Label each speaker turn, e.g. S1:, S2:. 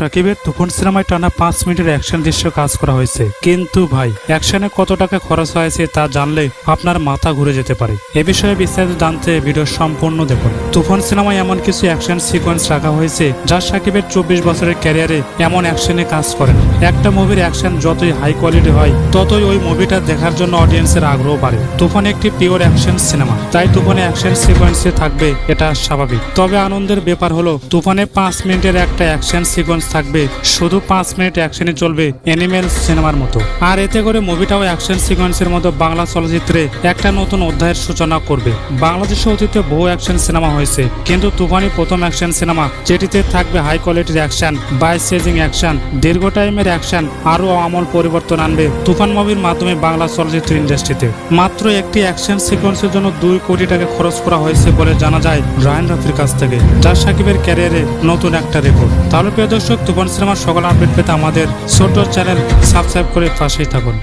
S1: সাকিবের তুফান সিনেমায় টানা পাঁচ মিনিটের অ্যাকশন দৃশ্য কাজ করা হয়েছে। কিন্তু ভাই অ্যাকশনে কত টাকা খরচ হয়েছে তা জানলে আপনার মাথা ঘুরে যেতে পারে। এ বিষয়ে বিস্তারিত জানতে ভিডিও সম্পূর্ণ দেখুন। তুফান সিনেমায় এমন কিছু অ্যাকশন সিকোয়েন্স রাখা হয়েছে যা সাকিবের চব্বিশ বছরের ক্যারিয়ারে এমন অ্যাকশনে কাজ করেন একটা মুভির অ্যাকশন যতই হাই কোয়ালিটি হয়, ততই ওই মুভিটা দেখার জন্য অডিয়েন্সের আগ্রহ বাড়ে। তুফান একটি পিওর অ্যাকশন সিনেমা তাই তুফানে অ্যাকশন সিকোয়েন্সে থাকবে এটা স্বাভাবিক। তবে আনন্দের ব্যাপার হলো, তুফানে পাঁচ মিনিটের একটা অ্যাকশন সিকোয়েন্স থাকবে। শুধু পাঁচ মিনিট অ্যাকশনে চলবে অ্যানিমেল সিনেমার মতো। আর এতে করে মুভিটাও অ্যাকশন সিকোয়েন্সের মতো বাংলা চলচ্চিত্রে একটা নতুন অধ্যায়ের সূচনা করবে। বাংলাদেশে অতীতে বহু অ্যাকশন সিনেমা হয়েছে, কিন্তু তুফানি প্রথম অ্যাকশন সিনেমা, যেটিতে থাকবে হাই কোয়ালিটির অ্যাকশন বাই সেজিং অ্যাকশন, দীর্ঘ টাইমের অ্যাকশন, আরও আমল পরিবর্তন আনবে তুফান মুভির মাধ্যমে বাংলা চলচ্চিত্র ইন্ডাস্ট্রিতে। মাত্র একটি অ্যাকশন সিকোয়েন্সের জন্য দুই কোটি টাকা খরচ করা হয়েছে বলে জানা যায় রায়ন রাফির কাছ থেকে, যা সাকিবের ক্যারিয়ারে নতুন একটা রেকর্ড। তাহলে প্রিয় দর্শক তুফান সিনেমার সকল আপডেট পেতে আমাদের ছোট চ্যানেল সাবস্ক্রাইব করে পাশেই থাকুন।